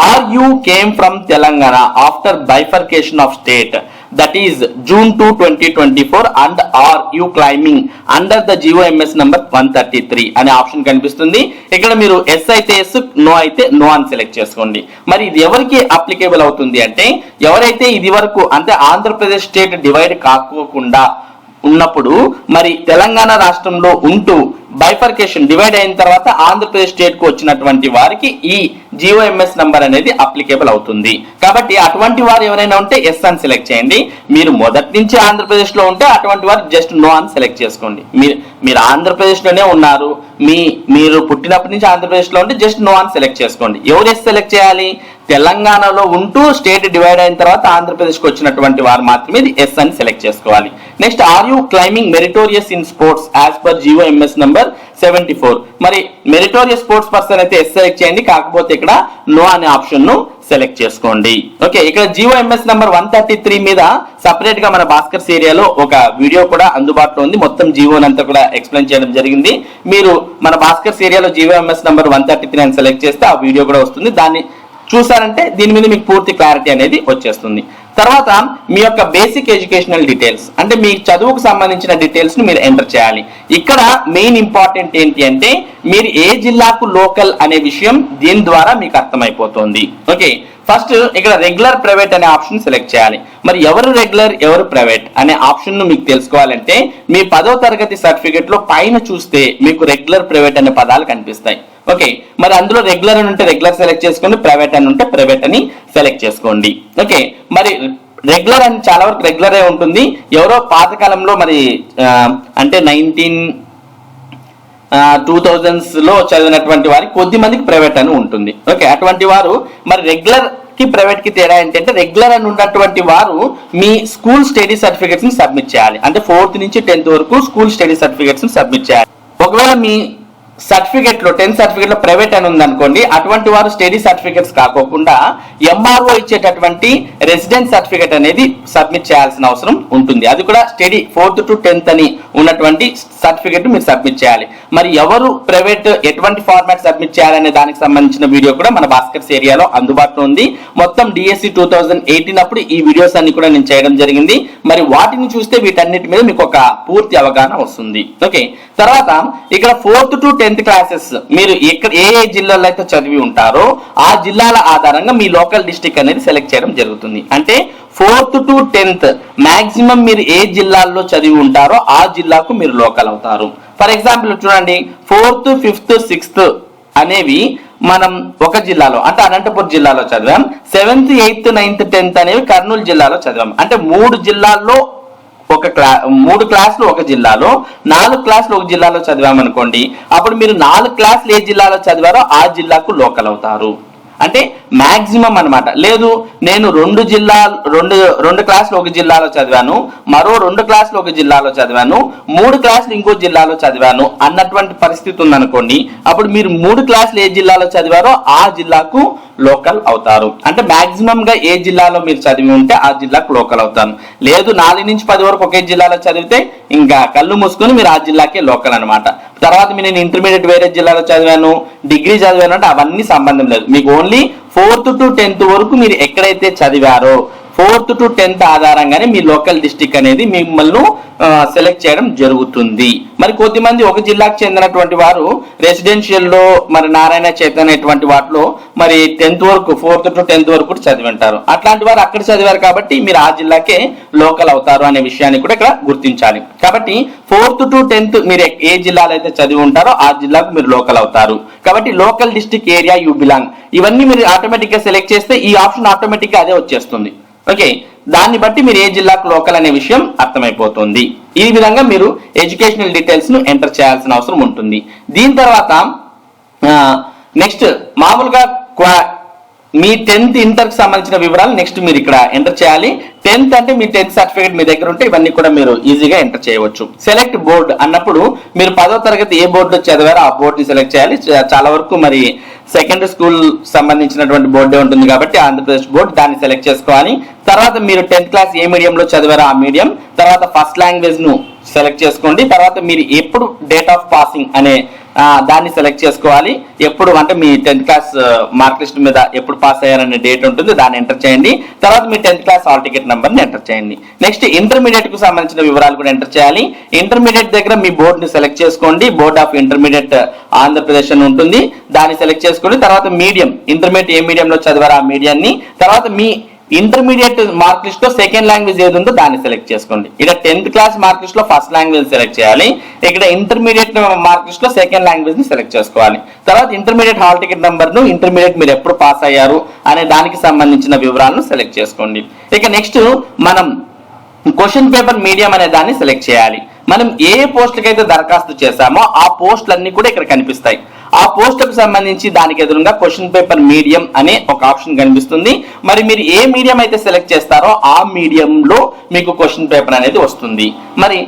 are you came from Telangana after bifurcation of state that is June two twenty twenty four and are you claiming under the GO MS number one thirty three అనే option కనిపిస్తుంది. ఇక్కడ మీరు yes అయితే yes no అయితే no అని select చేసుకోండి. మరి ఇది ఎవరికి అప్లికేబుల్ అవుతుంది అంటే ఎవరైతే ఇది వరకు అంటే ఆంధ్రప్రదేశ్ స్టేట్ డివైడ్ కాకోకుండా ఉన్నప్పుడు మరి తెలంగాణ రాష్ట్రంలో ఉంటూ బైఫర్కేషన్ డివైడ్ అయిన తర్వాత ఆంధ్రప్రదేశ్ స్టేట్కు వచ్చినటువంటి వారికి ఈ జియోఎంఎస్ నంబర్ అనేది అప్లికేబుల్ అవుతుంది. కాబట్టి అటువంటి వారు ఎవరైనా ఉంటే ఎస్ అని సెలెక్ట్ చేయండి. మీరు మొదటి నుంచి ఆంధ్రప్రదేశ్లో ఉంటే అటువంటి వారు జస్ట్ నో అని సెలెక్ట్ చేసుకోండి. మీరు మీరు ఆంధ్రప్రదేశ్లోనే ఉన్నారు. మీ మీరు పుట్టినప్పటి నుంచి ఆంధ్రప్రదేశ్లో ఉంటే జస్ట్ నో అని సెలెక్ట్ చేసుకోండి. ఎవరు ఎస్ సెలెక్ట్ చేయాలి? తెలంగాణలో ఉంటూ స్టేట్ డివైడ్ అయిన తర్వాత ఆంధ్రప్రదేశ్కి వచ్చినటువంటి వారు మాత్రమే ఇది ఎస్ అని సెలెక్ట్ చేసుకోవాలి. Next are you claiming meritorious in sports as per GO MS number seventy four మరి మెరిటోరియస్ స్పోర్ట్స్ పర్సన్ అయితే ఎస్ సెలెక్ట్ చేయండి కాకపోతే ఇక్కడ నో అనే ఆప్షన్ను సెలెక్ట్ చేసుకోండి. ఓకే ఇక్కడ GO MS number one thirty three మీద సపరేట్గా మన భాస్కర్స్ ఏరియాలో ఒక వీడియో కూడా అందుబాటులో ఉంది. మొత్తం జియో అంతా కూడా ఎక్స్ప్లెయిన్ చేయడం జరిగింది. మీరు మన భాస్కర్స్ ఏరియాలో GO MS number one thirty three అని సెలెక్ట్ చేస్తే ఆ వీడియో కూడా వస్తుంది. దాన్ని చూసారంటే దీని మీద మీకు పూర్తి క్లారిటీ అనేది వచ్చేస్తుంది. తర్వాత మీ యొక్క బేసిక్ ఎడ్యుకేషనల్ డీటెయిల్స్ అంటే మీ చదువుకు సంబంధించిన డీటెయిల్స్ని మీరు ఎంటర్ చేయాలి. ఇక్కడ మెయిన్ ఇంపార్టెంట్ ఏంటి అంటే మీరు ఏ జిల్లాకు లోకల్ అనే విషయం దీని ద్వారా మీకు అర్థమైపోతుంది. ఓకే ఫస్ట్ ఇక్కడ రెగ్యులర్ ప్రైవేట్ అనే ఆప్షన్ సెలెక్ట్ చేయాలి. మరి ఎవరు రెగ్యులర్ ఎవరు ప్రైవేట్ అనే ఆప్షన్ను మీకు తెలుసుకోవాలంటే మీ పదో తరగతి సర్టిఫికెట్లో పైన చూస్తే మీకు రెగ్యులర్ ప్రైవేట్ అనే పదాలు కనిపిస్తాయి. ఓకే మరి అందులో రెగ్యులర్ అని ఉంటే రెగ్యులర్ సెలెక్ట్ చేసుకోండి ప్రైవేట్ అని ఉంటే ప్రైవేట్ అని సెలెక్ట్ చేసుకోండి. ఓకే మరి రెగ్యులర్ అని చాలా వరకు రెగ్యులరే ఉంటుంది. ఎవరో పాతకాలంలో మరి అంటే నైన్టీన్ టూ థౌజండ్స్లో చదివినటువంటి వారికి కొద్ది మందికి ప్రైవేట్ అని ఉంటుంది. ఓకే అటువంటి వారు మరి రెగ్యులర్కి ప్రైవేట్కి తేడా ఏంటంటే రెగ్యులర్ అని ఉన్నటువంటి వారు మీ స్కూల్ స్టడీ సర్టిఫికేట్స్ని సబ్మిట్ చేయాలి. అంటే ఫోర్త్ నుంచి టెన్త్ వరకు స్కూల్ స్టడీ సర్టిఫికేట్స్ని సబ్మిట్ చేయాలి. ఒకవేళ మీ సర్టిఫికెట్లో టెన్త్ సర్టిఫికేట్లో ప్రైవేట్ అని ఉందనుకోండి అటువంటి వారు స్టడీ సర్టిఫికెట్స్ కాకోకుండా ఎంఆర్ఓ ఇచ్చేటటువంటి రెసిడెంట్ సర్టిఫికెట్ అనేది సబ్మిట్ చేయాల్సిన అవసరం ఉంటుంది. అది కూడా స్టడీ ఫోర్త్ టు టెన్త్ అని ఉన్నటువంటి సర్టిఫికెట్ మీరు సబ్మిట్ చేయాలి. మరి ఎవరు ప్రైవేట్ ఎటువంటి ఫార్మాట్ సబ్మిట్ చేయాలనే దానికి సంబంధించిన వీడియో కూడా మన భాస్కర్స్ ఏరియాలో అందుబాటులో ఉంది. మొత్తం డిఎస్సి టూ థౌజండ్ ఎయిటీన్ అప్పుడు ఈ వీడియోస్ అన్ని కూడా నేను చేయడం జరిగింది. మరి వాటిని చూస్తే వీటన్నిటి మీద మీకు ఒక పూర్తి అవగాహన వస్తుంది. ఓకే. తర్వాత ఇక్కడ fourth to tenth tenth classes. మీరు ఎక్కడ ఏ ఏ జిల్లాలో అయితే చదివి ఉంటారో ఆ జిల్లాల ఆధారంగా మీ లోకల్ డిస్టిక్ అనేది సెలెక్ట్ చేయడం జరుగుతుంది. అంటే ఫోర్త్ టు టెన్త్ మాక్సిమం మీరు ఏ జిల్లాల్లో చదివి ఉంటారో ఆ జిల్లాకు మీరు లోకల్ అవుతారు. ఫర్ ఎగ్జాంపుల్ చూడండి ఫోర్త్ ఫిఫ్త్ సిక్స్త్ అనేవి మనం ఒక జిల్లాలో అంటే అనంతపురం జిల్లాలో చదివాం. సెవెంత్ ఎయిత్ నైన్త్ టెన్త్ అనేవి కర్నూలు జిల్లాలో చదివాం. అంటే మూడు జిల్లాల్లో ఒక క్లా మూడు క్లాసులు ఒక జిల్లాలో నాలుగు క్లాసులు ఒక జిల్లాలో చదివామనుకోండి అప్పుడు మీరు నాలుగు క్లాసులు ఏ జిల్లాలో చదివారో ఆ జిల్లాకు లోకల్ అవుతారు. అంటే మ్యాక్సిమం అనమాట లేదు నేను రెండు జిల్లా రెండు రెండు క్లాసులు ఒక జిల్లాలో చదివాను మరో రెండు క్లాసులు ఒక జిల్లాలో చదివాను మూడు క్లాసులు ఇంకో జిల్లాలో చదివాను అన్నటువంటి పరిస్థితి ఉందనుకోండి అప్పుడు మీరు మూడు క్లాసులు ఏ జిల్లాలో చదివారో ఆ జిల్లాకు లోకల్ అవుతారు. అంటే మాక్సిమం గా ఏ జిల్లాలో మీరు చదివి ఉంటే ఆ జిల్లాకు లోకల్ అవుతారు. లేదు నాలుగు నుంచి పది వరకు ఒకే జిల్లాలో చదివితే ఇంకా కళ్ళు మూసుకొని మీరు ఆ జిల్లాకే లోకల్ అనమాట తర్వాత మీరు నేను ఇంటర్మీడియట్ వేరే జిల్లాలో చదివాను డిగ్రీ చదివాను అంటే అవన్నీ సంబంధం లేదు. మీకు ఓన్లీ ఫోర్త్ టు టెన్త్ వరకు మీరు ఎక్కడైతే చదివారో ఫోర్త్ టు టెన్త్ ఆధారంగానే మీ లోకల్ డిస్టిక్ అనేది మిమ్మల్ని సెలెక్ట్ చేయడం జరుగుతుంది. మరి కొద్దిమంది ఒక జిల్లాకు చెందినటువంటి వారు రెసిడెన్షియల్లో మరి నారాయణ చైతన్యటువంటి వాటిలో మరి టెన్త్ వరకు ఫోర్త్ టు టెన్త్ వరకు కూడా చదివి ఉంటారు అట్లాంటి వారు అక్కడ చదివారు కాబట్టి మీరు ఆ జిల్లాకే లోకల్ అవుతారు అనే విషయాన్ని కూడా ఇక్కడ గుర్తించాలి. కాబట్టి ఫోర్త్ టు టెన్త్ మీరు ఏ జిల్లాలో అయితే చదివి ఉంటారో ఆ జిల్లాకు మీరు లోకల్ అవుతారు. కాబట్టి local district area you belong. ఇవన్నీ మీరు ఆటోమేటిక్గా సెలెక్ట్ చేస్తే ఈ ఆప్షన్ ఆటోమేటిక్గా అదే వచ్చేస్తుంది. ఓకే దాన్ని బట్టి మీరు ఏ జిల్లాకు లోకల్ అనే విషయం అర్థమైపోతుంది. ఈ విధంగా మీరు ఎడ్యుకేషనల్ డీటెయిల్స్ను ఎంటర్ చేయాల్సిన అవసరం ఉంటుంది. దీని తర్వాత నెక్స్ట్ మామూలుగా క్వా- మీ టెన్త్ ఇంటర్కి సంబంధించిన వివరాలు నెక్స్ట్ మీరు ఇక్కడ ఎంటర్ చేయాలి. టెన్త్ అంటే మీ టెన్త్ సర్టిఫికేట్ మీ దగ్గర ఉంటే ఇవన్నీ కూడా మీరు ఈజీగా ఎంటర్ చేయవచ్చు. సెలెక్ట్ బోర్డ్ అన్నప్పుడు మీరు పదో తరగతి ఏ బోర్డు చదివారో ఆ బోర్డుని సెలెక్ట్ చేయాలి. చాలా వరకు మరి సెకండరీ స్కూల్ సంబంధించినటువంటి బోర్డే ఉంటుంది కాబట్టి ఆంధ్రప్రదేశ్ బోర్డు దాన్ని సెలెక్ట్ చేసుకోవాలి. తర్వాత మీరు టెన్త్ క్లాస్ ఏ మీడియంలో చదివారో ఆ మీడియం తర్వాత ఫస్ట్ లాంగ్వేజ్ను సెలెక్ట్ చేసుకోండి. తర్వాత మీరు ఎప్పుడు డేట్ ఆఫ్ పాసింగ్ అనే దాన్ని సెలెక్ట్ చేసుకోవాలి. ఎప్పుడు అంటే మీ టెన్త్ క్లాస్ మార్క్ లిస్ట్ మీద ఎప్పుడు పాస్ అయ్యారనే డేట్ ఉంటుంది దాన్ని ఎంటర్ చేయండి. తర్వాత మీ టెన్త్ క్లాస్ హాల్ టికెట్ నెంబర్ని ఎంటర్ చేయండి. నెక్స్ట్ ఇంటర్మీడియట్కు సంబంధించిన వివరాలు కూడా ఎంటర్ చేయాలి. ఇంటర్మీడియట్ దగ్గర మీ బోర్డుని సెలెక్ట్ చేసుకోండి. బోర్డ్ ఆఫ్ ఇంటర్మీడియట్ ఆంధ్రప్రదేశ్ అని ఉంటుంది. దాన్ని సెలెక్ట్ చేసుకోండి తర్వాత మీడియం ఇంటర్మీడియట్ ఏ మీడియంలో చదివారు ఆ మీడియాన్ని తర్వాత మీ ఇంటర్మీడియట్ మార్క్ లిస్ట్లో సెకండ్ లాంగ్వేజ్ ఏది ఉందో దాన్ని సెలెక్ట్ చేసుకోండి. ఇక్కడ టెన్త్ క్లాస్ మార్క్ లిస్ట్లో ఫస్ట్ లాంగ్వేజ్ సెలెక్ట్ చేయాలి. ఇక్కడ ఇంటర్మీడియట్ మార్క్ లిస్ట్లో సెకండ్ లాంగ్వేజ్ని సెలెక్ట్ చేసుకోవాలి. తర్వాత ఇంటర్మీడియట్ హాల్ టికెట్ నంబర్ను ఇంటర్మీడియట్ మీరు ఎప్పుడు పాస్ అయ్యారు అనే దానికి సంబంధించిన వివరాలను సెలెక్ట్ చేసుకోండి. ఇక నెక్స్ట్ మనం క్వశ్చన్ పేపర్ మీడియం అనే దాన్ని సెలెక్ట్ చేయాలి. మనం ఏ పోస్టులకైతే దరఖాస్తు చేశామో ఆ పోస్టులన్నీ కూడా ఇక్కడ కనిపిస్తాయి. ఆ పోస్టులకు సంబంధించి దానికి ఎదురుగా క్వశ్చన్ పేపర్ మీడియం అనే ఒక ఆప్షన్ కనిపిస్తుంది. మరి మీరు ఏ మీడియం అయితే సెలెక్ట్ చేస్తారో ఆ మీడియంలో మీకు క్వశ్చన్ పేపర్ అనేది వస్తుంది. మరి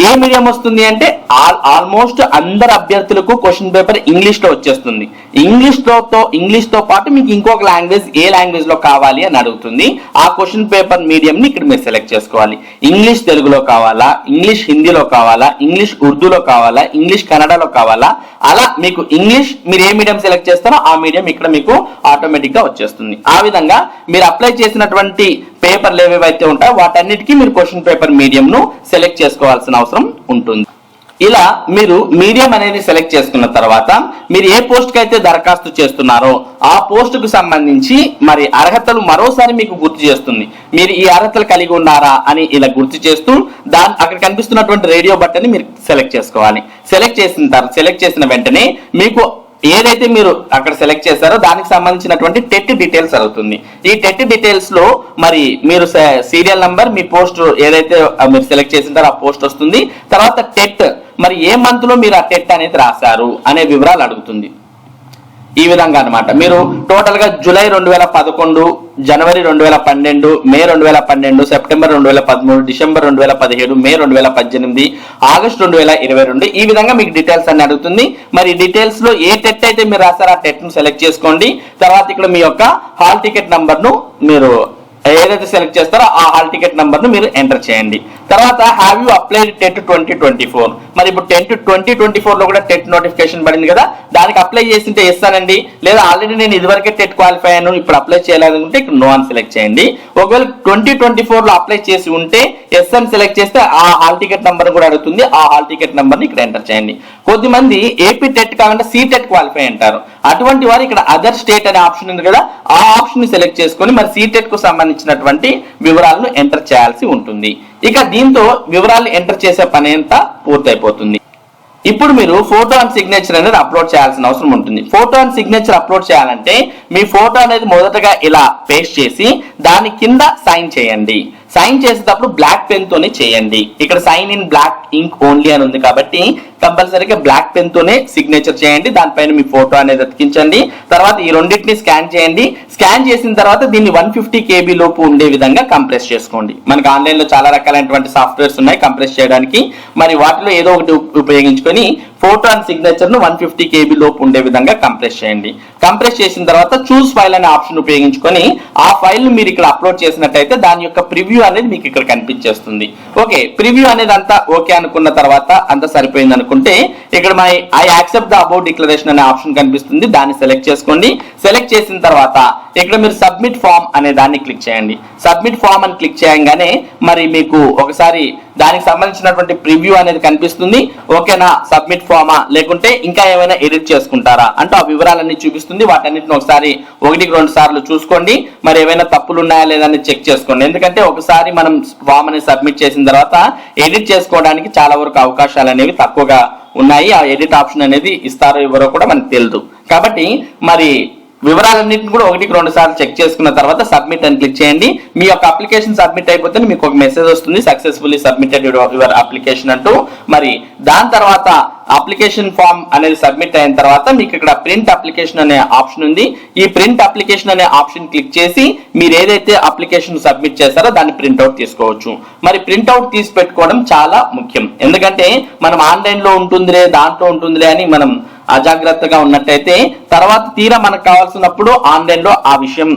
ఏ మీడియం వస్తుంది అంటే ఆల్ ఆల్మోస్ట్ అందరు అభ్యర్థులకు క్వశ్చన్ పేపర్ ఇంగ్లీష్లో వచ్చేస్తుంది. ఇంగ్లీష్లో ఇంగ్లీష్తో పాటు మీకు ఇంకొక లాంగ్వేజ్ ఏ లాంగ్వేజ్లో కావాలి అని అడుగుతుంది. ఆ క్వశ్చన్ పేపర్ మీడియం ని ఇక్కడ మీరు సెలెక్ట్ చేసుకోవాలి. ఇంగ్లీష్ తెలుగులో కావాలా? ఇంగ్లీష్ హిందీలో కావాలా? ఇంగ్లీష్ ఉర్దూలో కావాలా? ఇంగ్లీష్ కన్నడలో కావాలా? అలా మీకు ఇంగ్లీష్ మీరు ఏ మీడియం సెలెక్ట్ చేస్తారో ఆ మీడియం ఇక్కడ మీకు ఆటోమేటిక్గా వచ్చేస్తుంది. ఆ విధంగా మీరు అప్లై చేసినటువంటి పేపర్లు ఏవేవైతే ఉంటాయో వాటన్నిటికీ మీరు క్వశ్చన్ పేపర్ మీడియం ను సెలెక్ట్ చేసుకోవాల్సిన అవసరం ఉంటుంది. ఇలా మీరు మీడియం అనేది సెలెక్ట్ చేసుకున్న తర్వాత మీరు ఏ పోస్ట్కి అయితే దరఖాస్తు చేస్తున్నారో ఆ పోస్ట్కు సంబంధించి మరి అర్హతలు మరోసారి మీకు గుర్తు చేస్తుంది. మీరు ఈ అర్హతలు కలిగి ఉన్నారా అని ఇలా గుర్తు చేస్తూ దాని అక్కడ కనిపిస్తున్నటువంటి రేడియో బట్టని మీరు సెలెక్ట్ చేసుకోవాలి. సెలెక్ట్ చేసిన తర్వాత సెలెక్ట్ చేసిన వెంటనే మీకు ఏదైతే మీరు అక్కడ సెలెక్ట్ చేశారో దానికి సంబంధించినటువంటి టెట్ డీటెయిల్స్ అవుతుంది. ఈ టెట్ డీటెయిల్స్లో మరి మీరు సీరియల్ నంబర్ మీ పోస్ట్ ఏదైతే మీరు సెలెక్ట్ చేసింటారో ఆ పోస్ట్ వస్తుంది. తర్వాత టెట్ మరి ఏ మంత్లో మీరు ఆ టెట్ అనేది రాశారు అనే వివరాలు అడుగుతుంది. ఈ విధంగా అన్నమాట. మీరు టోటల్గా జూలై రెండు వేల పదకొండు జనవరి రెండు వేల పన్నెండు మే రెండు వేల పన్నెండు సెప్టెంబర్ రెండు వేల పదమూడు డిసెంబర్ రెండు వేల పదిహేడు మే రెండు వేల పద్దెనిమిది ఆగస్ట్ రెండు వేల ఇరవై రెండు ఈ విధంగా మీకు డీటెయిల్స్ అని అడుగుతుంది. మరి డీటెయిల్స్లో ఏ టెట్ అయితే మీరు రాస్తారో ఆ టెట్ను సెలెక్ట్ చేసుకోండి. తర్వాత ఇక్కడ మీ యొక్క హాల్ టికెట్ నంబర్ను మీరు ఏదైతే సెలెక్ట్ చేస్తారో ఆ హాల్ టికెట్ నంబర్ను మీరు ఎంటర్ చేయండి. తర్వాత have you applied TET twenty twenty four మరి ఇప్పుడు టెన్ ట్వంటీ ట్వంటీ ఫోర్లో కూడా టెట్ నోటిఫికేషన్ పడింది కదా దానికి అప్లై చేసింటే ఇస్తానండి లేదా ఆల్రెడీ నేను ఇదివరకే టెట్ క్వాలిఫై అయ్యాను ఇప్పుడు అప్లై చేయాలనుకుంటే ఇక్కడ నో అని సెలెక్ట్ చేయండి. ఒకవేళ ట్వంటీ ట్వంటీ ఫోర్లో అప్లై చేసి ఉంటే ఎస్ అని సెలెక్ట్ చేస్తే ఆ హాల్ టికెట్ నంబర్ కూడా అడుగుతుంది. ఆ హాల్ టికెట్ నంబర్ని ఇక్కడ ఎంటర్ చేయండి. కొద్దిమంది ఏపీ టెట్ కాకుండా సి టెట్ క్వాలిఫై అంటారు. అటువంటి వారు ఇక్కడ అదర్ స్టేట్ అనే ఆప్షన్ ఉంది కదా ఆ ఆప్షన్ని సెలెక్ట్ చేసుకొని మరి సి టెట్కు సంబంధించినటువంటి వివరాలను ఎంటర్ చేయాల్సి ఉంటుంది. ఇక దీంతో వివరాలు ఎంటర్ చేసే పని అంతా పూర్తయిపోతుంది. ఇప్పుడు మీరు ఫోటో అండ్ సిగ్నేచర్ అనేది అప్లోడ్ చేయాల్సిన అవసరం ఉంటుంది. ఫోటో అండ్ సిగ్నేచర్ అప్లోడ్ చేయాలంటే మీ ఫోటో అనేది మొదటగా ఇలా పేస్ట్ చేసి దాని కింద సైన్ చేయండి. సైన్ చేసేటప్పుడు బ్లాక్ పెన్ తోనే చేయండి. ఇక్కడ sign in black ink only అని ఉంది కాబట్టి కంపల్సరీగా బ్లాక్ పెన్ తోనే సిగ్నేచర్ చేయండి. దానిపైన మీ ఫోటో అనేది అతికించండి. తర్వాత ఈ రెండింటిని స్కాన్ చేయండి. స్కాన్ చేసిన తర్వాత దీన్ని వన్ ఫిఫ్టీ కేబీ లోపు ఉండే విధంగా కంప్రెస్ చేసుకోండి. మనకి ఆన్లైన్లో చాలా రకాలైనటువంటి సాఫ్ట్వేర్స్ ఉన్నాయి కంప్రెస్ చేయడానికి. మరి వాటిలో ఏదో ఒకటి ఉపయోగించుకొని ఫోటో అండ్ సిగ్నేచర్ను వన్ ఫిఫ్టీ కేబీ లోపు ఉండే విధంగా కంప్రెస్ చేయండి. కంప్రెస్ చేసిన తర్వాత చూస్ ఫైల్ అనే ఆప్షన్ ఉపయోగించుకొని ఆ ఫైల్ మీరు ఇక్కడ అప్లోడ్ చేసినట్టయితే దాని యొక్క ప్రివ్యూ అనేది మీకు ఇక్కడ కనిపించేస్తుంది. ఓకే ప్రివ్యూ అనేది అంతా ఓకే అనుకున్న తర్వాత అంత సరిపోయింది అనుకుంటే ఇక్కడ my I accept the about declaration అనే ఆప్షన్ కనిపిస్తుంది. దాన్ని సెలెక్ట్ చేసుకోండి. సెలెక్ట్ చేసిన తర్వాత ఇక్కడ మీరు సబ్మిట్ ఫామ్ అనే దాన్ని క్లిక్ చేయండి. సబ్మిట్ ఫామ్ అని క్లిక్ చేయగానే మరి మీకు ఒకసారి దానికి సంబంధించినటువంటి ప్రివ్యూ అనేది కనిపిస్తుంది. ఓకేనా? సబ్మిట్ ఫామా లేకుంటే ఇంకా ఏమైనా ఎడిట్ చేసుకుంటారా? అంటే ఆ వివరాలన్నీ చూపిస్తుంది. వాటన్నిటిని ఒకసారి ఒకటికి రెండు సార్లు చూసుకోండి. మరి ఏమైనా తప్పులు ఉన్నాయా లేదా అని చెక్ చేసుకోండి. ఎందుకంటే ఒకసారి మనం ఫామ్ అనేది సబ్మిట్ చేసిన తర్వాత ఎడిట్ చేసుకోవడానికి చాలా వరకు అవకాశాలు అనేవి తక్కువగా ఉన్నాయి. ఆ ఎడిట్ ఆప్షన్ అనేది ఇస్తారో ఇవ్వరో కూడా మనకు తెలియదు కాబట్టి మరి వివరాలన్నింటిని కూడా ఒకటికి రెండు సార్లు చెక్ చేసుకున్న తర్వాత సబ్మిట్ అని క్లిక్ చేయండి. మీ యొక్క అప్లికేషన్ సబ్మిట్ అయిపోతే మీకు ఒక మెసేజ్ వస్తుంది సక్సెస్ఫుల్లీ సబ్మిటెడ్ యువర్ అప్లికేషన్ అంటూ. మరి దాని తర్వాత అప్లికేషన్ ఫామ్ అనేది సబ్మిట్ అయిన తర్వాత మీకు ఇక్కడ ప్రింట్ అప్లికేషన్ అనే ఆప్షన్ ఉంది. ఈ ప్రింట్ అప్లికేషన్ అనే ఆప్షన్ క్లిక్ చేసి మీరు ఏదైతే అప్లికేషన్ సబ్మిట్ చేస్తారో దాన్ని ప్రింట్అవుట్ తీసుకోవచ్చు. మరి ప్రింట్అవుట్ తీసి పెట్టుకోవడం చాలా ముఖ్యం. ఎందుకంటే మనం ఆన్లైన్లో ఉంటుందిలే దాంట్లో ఉంటుందిలే అని మనం అజాగ్రత్తగా ఉన్నట్టయితే తర్వాత తీరా మనకు కావాల్సినప్పుడు ఆన్లైన్లో ఆ విషయం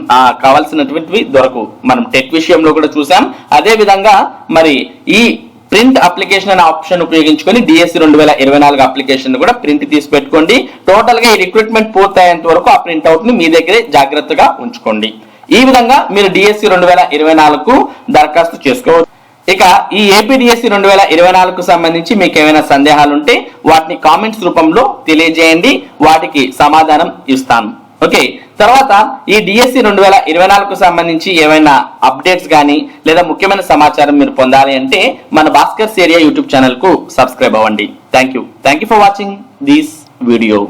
కావాల్సినటువంటివి దొరకవు మనం టెక్ విషయంలో కూడా చూసాం. అదే విధంగా మరి ఈ ప్రింట్ అప్లికేషన్ అనే ఆప్షన్ ఉపయోగించుకొని డిఎస్సి రెండు వేల ఇరవై నాలుగు అప్లికేషన్ కూడా ప్రింట్ తీసి పెట్టుకోండి టోటల్గా ఈ రిక్రూట్మెంట్ పూర్తయ్యేంత వరకు ఆ ప్రింట్ అవుట్ని మీ దగ్గరే జాగ్రత్తగా ఉంచుకోండి. ఈ విధంగా మీరు డిఎస్సి రెండు వేల ఇరవై నాలుగు దరఖాస్తు చేసుకోవచ్చు. ఇక ఈ ఏపీడిఎస్సి రెండు వేల ఇరవై నాలుగుకు సంబంధించి మీకు ఏమైనా సందేహాలు ఉంటే వాటిని కామెంట్స్ రూపంలో తెలియజేయండి. వాటికి సమాధానం ఇస్తాను. ఓకే. తర్వాత ఈ డిఎస్సి రెండు వేల ఇరవై నాలుగుకు సంబంధించి ఏమైనా అప్డేట్స్ కానీ లేదా ముఖ్యమైన సమాచారం మీరు పొందాలి అంటే మన భాస్కర్స్ ఏరియా యూట్యూబ్ ఛానల్కు సబ్స్క్రైబ్ అవ్వండి. Thank you thank you for watching this video.